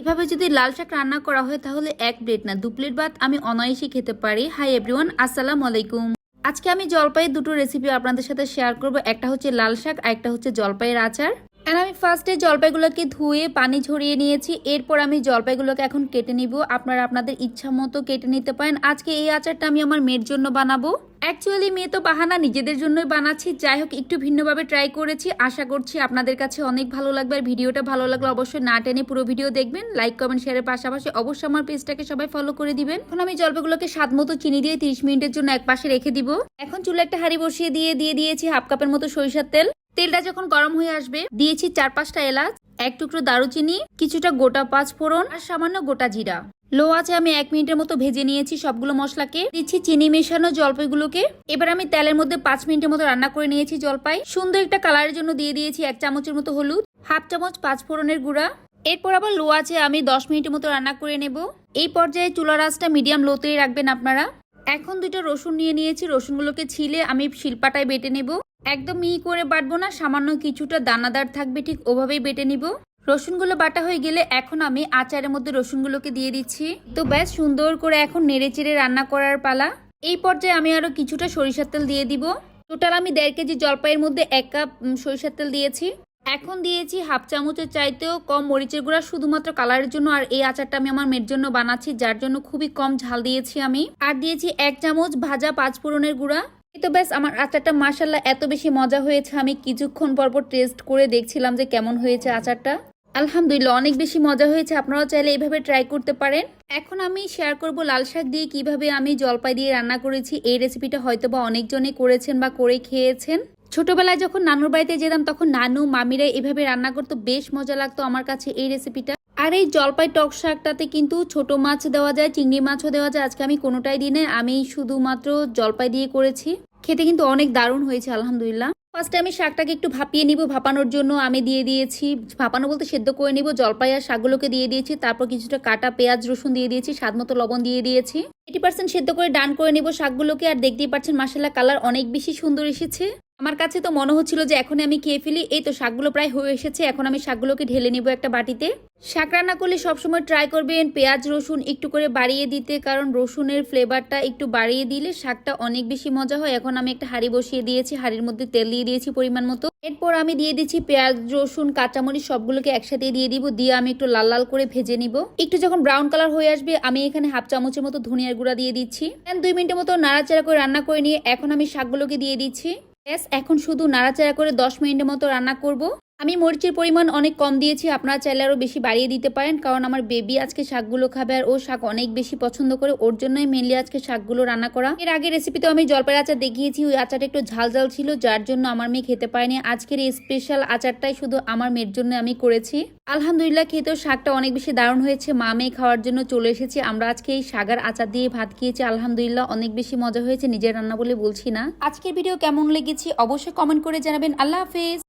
এভাবে যদি লাল শাক রান্না করা হয়, তাহলে এক প্লেট না, দু প্লেট বাদ আমি অনায়াসে খেতে পারি। হাই এভরিওয়ান আসসালাম আলাইকুম। আজকে আমি জলপাইয়ের দুটো রেসিপি আপনাদের সাথে শেয়ার করব। একটা হচ্ছে লাল শাক, আর একটা হচ্ছে জলপাইয়ের আচার। আর আমি ফার্স্টে জলপাইগুলোকে ধুয়ে পানি ঝরিয়ে নিয়েছি। এরপর আমি জলপাইগুলোকে এখন কেটে নিব। আপনারা আপনাদের ইচ্ছা মতো কেটে নিতে পারেন। আজকে এই আচারটা আমি আমার মেয়ের জন্য বানাবো। অ্যাকচুয়ালি মেয়ে তো বাহানা নিজেদের জন্যই বানাচ্ছি। যাই হোক, একটু ভিন্নভাবে ট্রাই করেছি। আশা করছি আপনাদের কাছে অনেক ভালো লাগবে। আর ভিডিওটা ভালো লাগলে অবশ্যই না টেনে পুরো ভিডিও দেখবেন। লাইক কমেন্ট শেয়ারের পাশাপাশি অবশ্যই আমার পেজটাকে সবাই ফলো করে দিবেন। এখন আমি জলপাইগুলোকে স্বাদ মতো চিনি দিয়ে তিরিশ মিনিটের জন্য এক পাশে রেখে দিব। এখন চুলে একটা হাঁড়ি বসিয়ে দিয়ে দিয়ে দিয়েছি হাফ কাপের মতো সরিষার তেল। তেলটা যখন গরম হয়ে আসবে, দিয়েছি চার পাঁচটা এলাচ, এক টুকরো দারুচিনি, কিছুটা গোটা পাঁচ ফোড়ন আর সামান্য গোটা জিরা। লো আছে আমি এক মিনিটের মতো ভেজে নিয়েছি সবগুলো মশলাকে। দিচ্ছি চিনি মেশানো জলপাইগুলোকে। এবার আমি তেলের মধ্যে পাঁচ মিনিটের মতো রান্না করে নিয়েছি জলপাই। সুন্দর একটা কালারের জন্য দিয়ে দিয়েছি এক চামচের মতো হলুদ, হাফ চামচ পাঁচ ফোড়নের গুঁড়া। এরপর আবার লো আছে আমি দশ মিনিটের মতো রান্না করে নেব। এই পর্যায়ে চুলা রাসটা মিডিয়াম লোতেই রাখবেন আপনারা। এখন দুটো রসুন নিয়ে নিয়েছি। রসুনগুলোকে ছিলে আমি শিলপাটায় বেটে নেব। একদম মিহি করে বাটবো না, সামান্য কিছুটা দানাদার থাকবে, ঠিক ওভাবেই বেটে নিব। রসুনগুলো বাটা হয়ে গেলে এখন আমি আচারের মধ্যে রসুনগুলোকে দিয়ে দিচ্ছি। তো ব্যাস, সুন্দর করে এখন নেড়ে চেড়ে রান্না করার পালা। এই পর্যায়ে আমি আরও কিছুটা সরিষার তেল দিয়ে দিব। টোটাল আমি দেড় কেজি জলপাইয়ের মধ্যে এক কাপ সরিষার তেল দিয়েছি। এখন দিয়েছি হাফ চামচের চাইতেও কম মরিচের গুঁড়া, শুধুমাত্র কালারের জন্য, আর এই আচারটা আমি আমার মেয়ের জন্য বানাচ্ছি, যার জন্য খুবই কম ঝাল দিয়েছি আমি। আর দিয়েছি এক চামচ ভাজা পাঁচ ফোড়নের গুঁড়া। তো ব্যাস, আমার আচারটা মাসাল্লাহ এত বেশি মজা হয়েছে। আমি কিছুক্ষণ পরপর টেস্ট করে দেখছিলাম যে কেমন হয়েছে আচারটা। আলহামদুলিল্লাহ, অনেক বেশি মজা হয়েছে। আপনারাও চাইলে এইভাবে ট্রাই করতে পারেন। এখন আমি শেয়ার করব লাল শাক দিয়ে কীভাবে আমি জলপাই দিয়ে রান্না করেছি। এই রেসিপিটা হয়তো বা অনেকজনে করেছেন বা করে খেয়েছেন। ছোটবেলায় যখন নানুর বাড়িতে যেতাম, তখন নানু, মামিরা এভাবে রান্না করতো। বেশ মজা লাগতো আমার কাছে এই রেসিপিটা আর এই জলপাই টক শাকটাতে কিন্তু ছোট মাছ দেওয়া যায়, চিংড়ি মাছও দেওয়া যায়। আজকে আমি কোনোটাই দিই নাই, আমি শুধুমাত্র জলপাই দিয়ে করেছি। খেতে কিন্তু অনেক দারুণ হয়েছে, আলহামদুলিল্লাহ। ফার্স্টে আমি শাকটাকে একটু ভাপিয়ে নিব, ভাপানোর জন্য আমি দিয়ে দিয়েছি, ভাপানো বলতে সেদ্ধ করে নিব, জলপাই আর শাকগুলোকে দিয়ে দিয়েছি, তারপর কিছুটা কাটা পেঁয়াজ, রসুন দিয়ে দিয়েছি, স্বাদ মতো লবণ দিয়ে দিয়েছি। এইটি পার্সেন্ট সেদ্ধ করে ডান করে নিব শাকগুলোকে, আর দেখতেই পাচ্ছেন মাসালা কালার অনেক বেশি সুন্দর এসেছে। আমার কাছে তো মনে হচ্ছিল যে এখন আমি খেয়ে ফেলি। এই তো শাকগুলো প্রায় হয়ে এসেছে। এখন আমি শাকগুলোকে ঢেলে নিব একটা বাটিতে। শাক রান্না করলে সবসময় ট্রাই করবেন পেঁয়াজ, রসুন একটু করে বাড়িয়ে দিতে, কারণ রসুনের ফ্লেভারটা একটু বাড়িয়ে দিলে শাকটা অনেক বেশি মজা হয়। এখন আমি একটা হাঁড়ি বসিয়ে দিয়েছি, হাঁড়ির মধ্যে তেল দিয়ে দিয়েছি পরিমাণ মতো। এরপর আমি দিয়ে দিচ্ছি পেঁয়াজ, রসুন, কাঁচামরিচ, সবগুলোকে একসাথে দিয়ে দিব। দিয়ে আমি একটু লাল লাল করে ভেজে নিব। একটু যখন ব্রাউন কালার হয়ে আসবে, আমি এখানে হাফ চামচের মতো ধনিয়ার গুঁড়া দিয়ে দিচ্ছি। দুই মিনিটের মতো নাড়াচাড়া করে রান্না করে নিয়ে এখন আমি শাকগুলোকে দিয়ে দিচ্ছি। এখন শুধু নাড়াচাড়া করে দশ মিনিটের মতো রান্না করব। আমি মরিচের পরিমাণ অনেক কম দিয়েছি, আপনারা চাইলে আরও বেশি বাড়িয়ে দিতে পারেন, কারণ আমার বেবি আজকে শাকগুলো খাবে আর ও শাক অনেক বেশি পছন্দ করে, ওর জন্যই মেনলি আজকে শাকগুলো রান্না করা। এর আগে রেসিপিতে আমি জলপাই আচার দেখিয়েছি, ওই আচারটা একটু ঝাল ঝাল ছিল, যার জন্য আমার মেয়ে খেতে পারেনি। আজকের এই স্পেশাল আচারটাই শুধু আমার মেয়ের জন্য আমি করেছি। আলহামদুলিল্লাহ খেতেও শাকটা অনেক বেশি দারুণ হয়েছে, মা মেয়ে খাওয়ার জন্য চলে এসেছি। আমরা আজকে এই শাগার আচার দিয়ে ভাত খেয়েছি, আলহামদুলিল্লাহ অনেক বেশি মজা হয়েছে, নিজের রান্না বলে বলছি না। আজকের ভিডিও কেমন লেগেছে অবশ্যই কমেন্ট করে জানাবেন, আল্লাহ হাফেজ।